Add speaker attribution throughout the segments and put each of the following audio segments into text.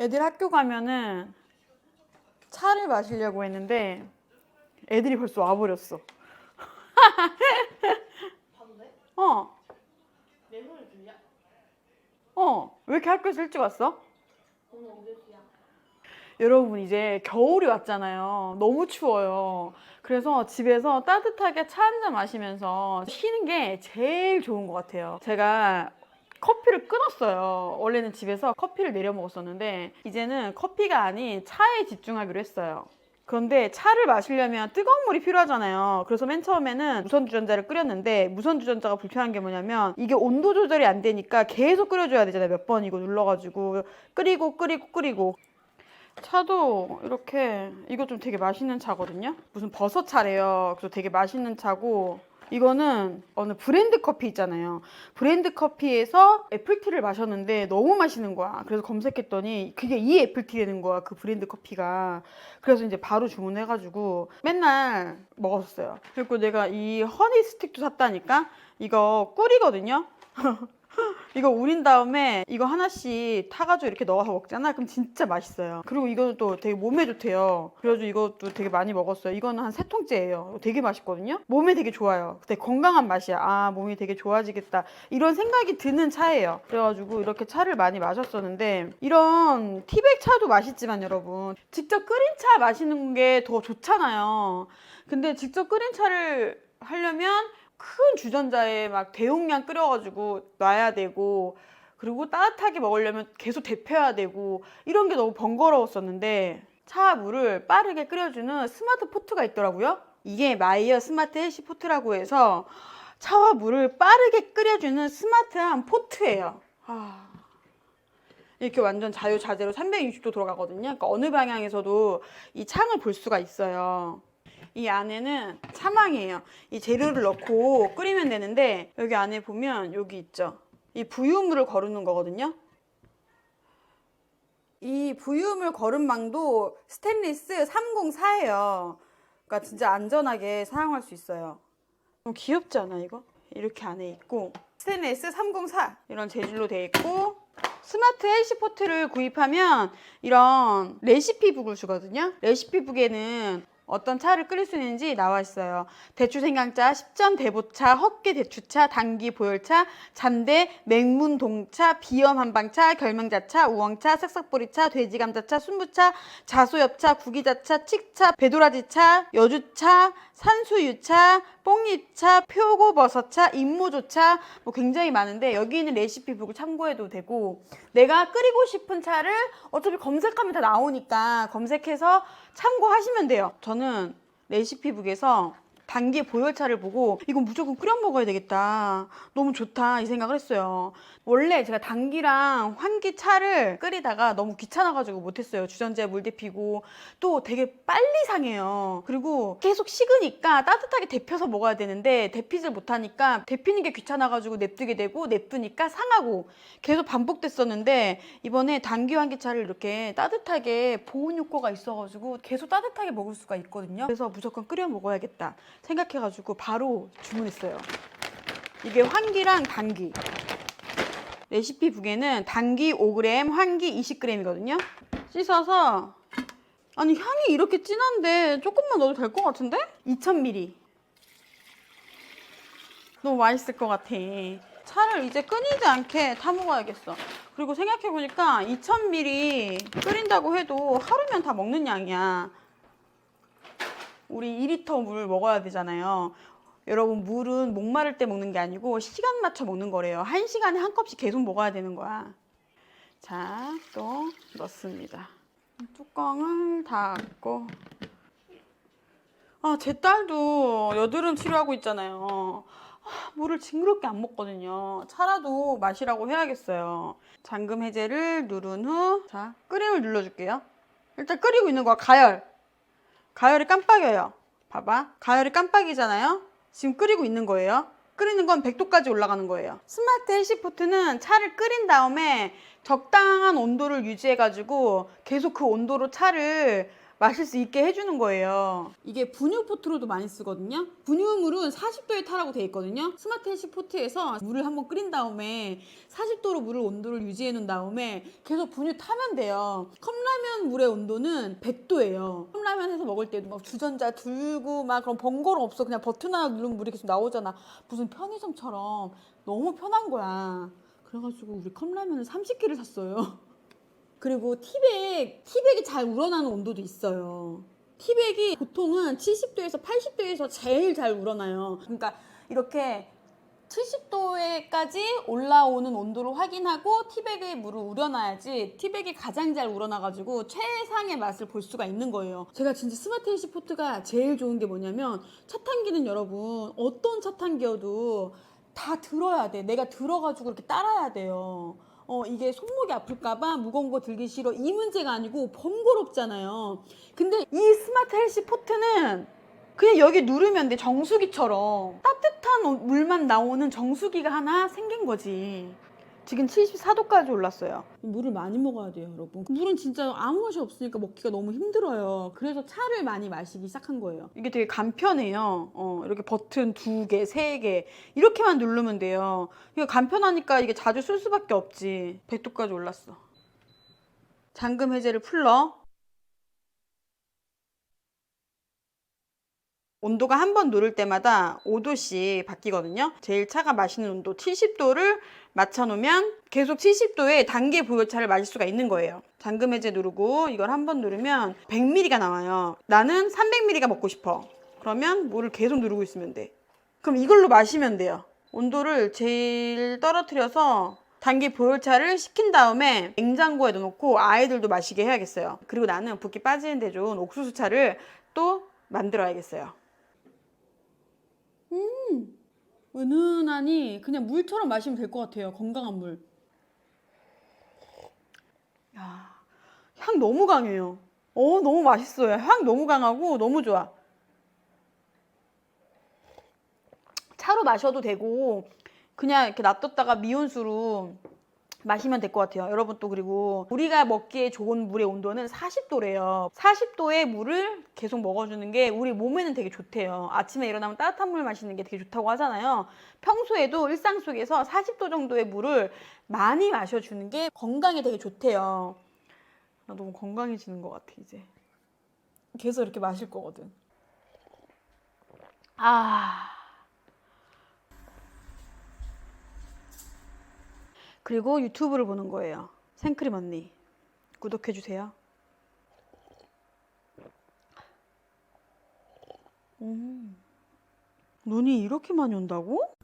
Speaker 1: 애들 학교 가면은 차를 마시려고 했는데 애들이 벌써 와버렸어. 어? 어. 왜 이렇게 학교에서 일찍 왔어? 여러분 이제 겨울이 왔잖아요. 너무 추워요. 그래서 집에서 따뜻하게 차 한 잔 마시면서 쉬는 게 제일 좋은 것 같아요. 제가 커피를 끊었어요. 원래는 집에서 커피를 내려 먹었었는데 이제는 커피가 아닌 차에 집중하기로 했어요. 그런데 차를 마시려면 뜨거운 물이 필요하잖아요. 그래서 맨 처음에는 무선 주전자를 끓였는데 무선 주전자가 불편한 게 뭐냐면 이게 온도 조절이 안 되니까 계속 끓여줘야 되잖아요. 몇 번이고 눌러가지고 끓이고 끓이고 끓이고 차도 이렇게 이거 좀 되게 맛있는 차거든요. 무슨 버섯 차래요. 그래서 되게 맛있는 차고 이거는 어느 브랜드 커피 있잖아요. 브랜드 커피에서 애플티를 마셨는데 너무 맛있는 거야. 그래서 검색했더니 그게 이 애플티라는 거야. 그 브랜드 커피가. 그래서 이제 바로 주문해가지고 맨날 먹었어요. 그리고 내가 이 허니 스틱도 샀다니까. 이거 꿀이거든요. 이거 우린 다음에 이거 하나씩 타가지고 이렇게 넣어서 먹잖아. 그럼 진짜 맛있어요. 그리고 또 되게 몸에 좋대요. 그래가지고 이것도 되게 많이 먹었어요. 이거는 한 세 통째예요. 되게 맛있거든요. 몸에 되게 좋아요. 되게 건강한 맛이야. 아 몸이 되게 좋아지겠다. 이런 생각이 드는 차예요. 그래가지고 이렇게 차를 많이 마셨었는데 이런 티백 차도 맛있지만 여러분 직접 끓인 차 마시는 게 더 좋잖아요. 근데 직접 끓인 차를 하려면 큰 주전자에 막 대용량 끓여가지고 놔야 되고 그리고 따뜻하게 먹으려면 계속 데펴야 되고 이런 게 너무 번거로웠었는데 차 물을 빠르게 끓여주는 스마트 포트가 있더라고요. 이게 마이어 스마트 헬시 포트라고 해서 차와 물을 빠르게 끓여주는 스마트한 포트예요. 아, 이렇게 완전 자유자재로 360도 돌아가거든요. 그러니까 어느 방향에서도 이 창을 볼 수가 있어요. 이 안에는 차망이에요. 이 재료를 넣고 끓이면 되는데 여기 안에 보면 여기 있죠. 이 부유물을 거르는 거거든요. 이 부유물 거름망도 스테인리스 304예요. 그러니까 진짜 안전하게 사용할 수 있어요. 너무 귀엽지 않아 이거? 이렇게 안에 있고 스테인리스 304 이런 재질로 돼 있고 스마트 헬시 포트를 구입하면 이런 레시피북을 주거든요. 레시피북에는 어떤 차를 끓일 수 있는지 나와 있어요. 대추 생강차, 10전 대보차, 헛개 대추차, 당기 보열차, 잔대, 맹문 동차, 비염 한방차, 결명자차, 우엉차, 삭삭보리차, 돼지감자차, 순부차, 자소엽차, 구기자차, 칡차, 배도라지차, 여주차, 산수유차, 뽕잎차, 표고버섯차, 임무조차 뭐 굉장히 많은데 여기 있는 레시피북을 참고해도 되고 내가 끓이고 싶은 차를 어차피 검색하면 다 나오니까 검색해서 참고하시면 돼요. 저는 레시피북에서 단기 보열차를 보고 이건 무조건 끓여 먹어야 되겠다. 너무 좋다 이 생각을 했어요. 원래 제가 단기랑 환기 차를 끓이다가 너무 귀찮아가지고 못했어요. 주전자에 물 데피고 또 되게 빨리 상해요. 그리고 계속 식으니까 따뜻하게 데펴서 먹어야 되는데 데피질 못하니까 데피는 게 귀찮아가지고 냅두게 되고 냅두니까 상하고 계속 반복됐었는데 이번에 단기 환기차를 이렇게 따뜻하게 보온 효과가 있어가지고 계속 따뜻하게 먹을 수가 있거든요. 그래서 무조건 끓여 먹어야겠다 생각해가지고 바로 주문했어요. 이게 환기랑 단기. 레시피 북에는 단기 5g, 환기 20g이거든요. 씻어서 아니 향이 이렇게 진한데 조금만 넣어도 될 것 같은데? 2000ml. 너무 맛있을 것 같아. 차를 이제 끊이지 않게 타 먹어야겠어. 그리고 생각해보니까 2000ml 끓인다고 해도 하루면 다 먹는 양이야. 우리 2리터 물 먹어야 되잖아요. 여러분 물은 목마를 때 먹는 게 아니고 시간 맞춰 먹는 거래요. 한 시간에 한 컵씩 계속 먹어야 되는 거야. 자, 또 넣습니다. 뚜껑을 닫고. 아, 제 딸도 여드름 치료하고 있잖아요. 아, 물을 징그럽게 안 먹거든요. 차라도 마시라고 해야겠어요. 잠금 해제를 누른 후, 자, 끓임을 눌러줄게요. 일단 끓이고 있는 거야, 가열. 가열이 깜빡여요. 봐봐. 가열이 깜빡이잖아요. 지금 끓이고 있는 거예요. 끓이는 건 100도까지 올라가는 거예요. 스마트 헬시포트는 차를 끓인 다음에 적당한 온도를 유지해가지고 계속 그 온도로 차를 마실 수 있게 해주는 거예요. 이게 분유 포트로도 많이 쓰거든요. 분유물은 40도에 타라고 돼 있거든요. 스마트 헬시 포트에서 물을 한번 끓인 다음에 40도로 물을 온도를 유지해 놓은 다음에 계속 분유 타면 돼요. 컵라면 물의 온도는 100도예요. 컵라면 해서 먹을 때도 막 주전자 들고 막 그런 번거로움 없어. 그냥 버튼 하나 누르면 물이 계속 나오잖아. 무슨 편의점처럼 너무 편한 거야. 그래가지고 우리 컵라면을 30개를 샀어요. 그리고 티백, 티백이 잘 우러나는 온도도 있어요. 티백이 보통은 70도에서 80도에서 제일 잘 우러나요. 그러니까 이렇게 70도에까지 올라오는 온도를 확인하고 티백에 물을 우려놔야지 티백이 가장 잘 우러나가지고 최상의 맛을 볼 수가 있는 거예요. 제가 진짜 스마트 헬시 포트가 제일 좋은 게 뭐냐면 차탄기는 여러분 어떤 차탄기여도 다 들어야 돼. 내가 들어가지고 이렇게 따라야 돼요. 어, 이게 손목이 아플까봐 무거운 거 들기 싫어. 이 문제가 아니고 번거롭잖아요. 근데 이 스마트 헬시 포트는 그냥 여기 누르면 돼. 정수기처럼. 따뜻한 오- 물만 나오는 정수기가 하나 생긴 거지. 지금 74도까지 올랐어요. 물을 많이 먹어야 돼요, 여러분. 물은 진짜 아무 맛이 없으니까 먹기가 너무 힘들어요. 그래서 차를 많이 마시기 시작한 거예요. 이게 되게 간편해요. 어, 이렇게 버튼 두 개, 세 개. 이렇게만 누르면 돼요. 이게 간편하니까 이게 자주 쓸 수밖에 없지. 100도까지 올랐어. 잠금 해제를 풀러. 온도가 한 번 누를 때마다 5도씩 바뀌거든요. 제일 차가 마시는 온도 70도를 맞춰놓으면 계속 70도의 단계 보요차를 마실 수가 있는 거예요. 잠금 해제 누르고 이걸 한 번 누르면 100ml가 나와요. 나는 300ml가 먹고 싶어. 그러면 물을 계속 누르고 있으면 돼. 그럼 이걸로 마시면 돼요. 온도를 제일 떨어뜨려서 단계 보열차를 식힌 다음에 냉장고에 넣어놓고 아이들도 마시게 해야겠어요. 그리고 나는 붓기 빠지는데 좋은 옥수수차를 또 만들어야겠어요. 음, 은은하니 그냥 물처럼 마시면 될 것 같아요. 건강한 물. 야, 향 너무 강해요. 어, 너무 맛있어요. 향 너무 강하고 너무 좋아. 차로 마셔도 되고 그냥 이렇게 놔뒀다가 미온수로 마시면 될 것 같아요. 여러분 또 그리고 우리가 먹기에 좋은 물의 온도는 40도래요. 40도의 물을 계속 먹어주는 게 우리 몸에는 되게 좋대요. 아침에 일어나면 따뜻한 물 마시는 게 되게 좋다고 하잖아요. 평소에도 일상 속에서 40도 정도의 물을 많이 마셔주는 게 건강에 되게 좋대요. 나 너무 건강해지는 것 같아 이제. 계속 이렇게 마실 거거든. 아. 그리고 유튜브를 보는 거예요. 생크림 언니. 구독해주세요. 음. 눈이 이렇게 많이 온다고?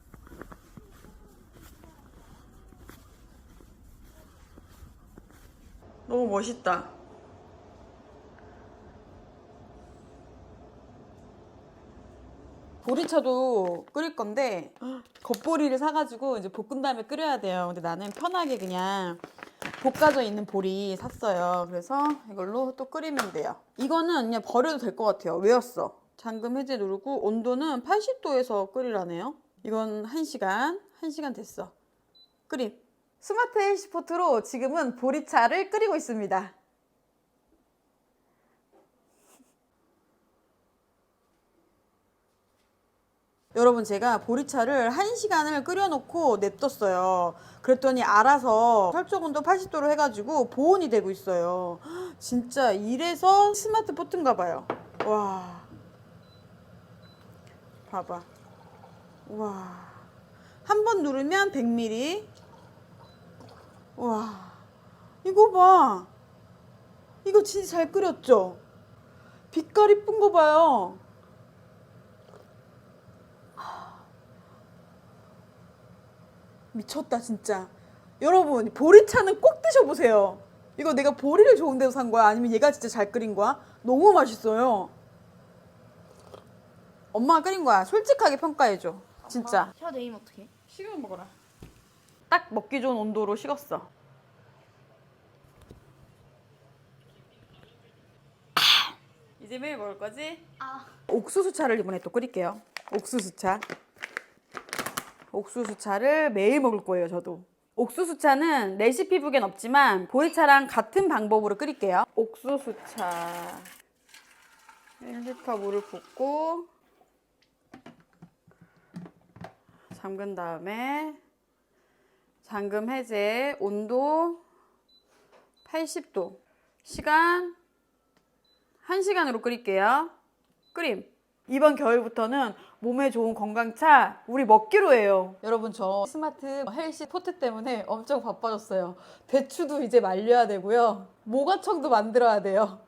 Speaker 1: 너무 멋있다. 보리차도 끓일 건데 겉보리를 사가지고 이제 볶은 다음에 끓여야 돼요. 근데 나는 편하게 그냥 볶아져 있는 보리 샀어요. 그래서 이걸로 또 끓이면 돼요. 이거는 그냥 버려도 될 것 같아요. 외웠어. 잠금 해제 누르고 온도는 80도에서 끓이라네요. 이건 1시간, 1시간 됐어. 끓임. 스마트 헬시포트로 지금은 보리차를 끓이고 있습니다. 여러분 제가 보리차를 1시간을 끓여놓고 냅뒀어요. 그랬더니 알아서 설정 온도 80도로 해가지고 보온이 되고 있어요. 헉, 진짜 이래서 스마트 포트인가 봐요. 와. 봐봐. 와. 한 번 누르면 100ml. 와. 이거 봐. 이거 진짜 잘 끓였죠? 빛깔 이쁜 거 봐요. 미쳤다 진짜. 여러분 보리차는 꼭 드셔보세요. 이거 내가 보리를 좋은 데서 산 거야? 아니면 얘가 진짜 잘 끓인 거야? 너무 맛있어요. 엄마가 끓인 거야. 솔직하게 평가해줘. 진짜.
Speaker 2: 혀 내리면 어떡해?
Speaker 1: 식으면 먹어라. 딱 먹기 좋은 온도로 식었어. 이제 매일 먹을 거지?
Speaker 2: 아.
Speaker 1: 옥수수차를 이번에 또 끓일게요. 옥수수차 옥수수차를 매일 먹을 거예요, 저도. 옥수수차는 레시피북엔 없지만 보리차랑 같은 방법으로 끓일게요. 옥수수차. 1리터 물을 붓고 잠근 다음에 잠금 해제 온도 80도 시간 1시간으로 끓일게요. 끓임. 이번 겨울부터는 몸에 좋은 건강차 우리 먹기로 해요.
Speaker 3: 여러분 저 스마트 헬시 포트 때문에 엄청 바빠졌어요. 배추도 이제 말려야 되고요. 모가청도 만들어야 돼요.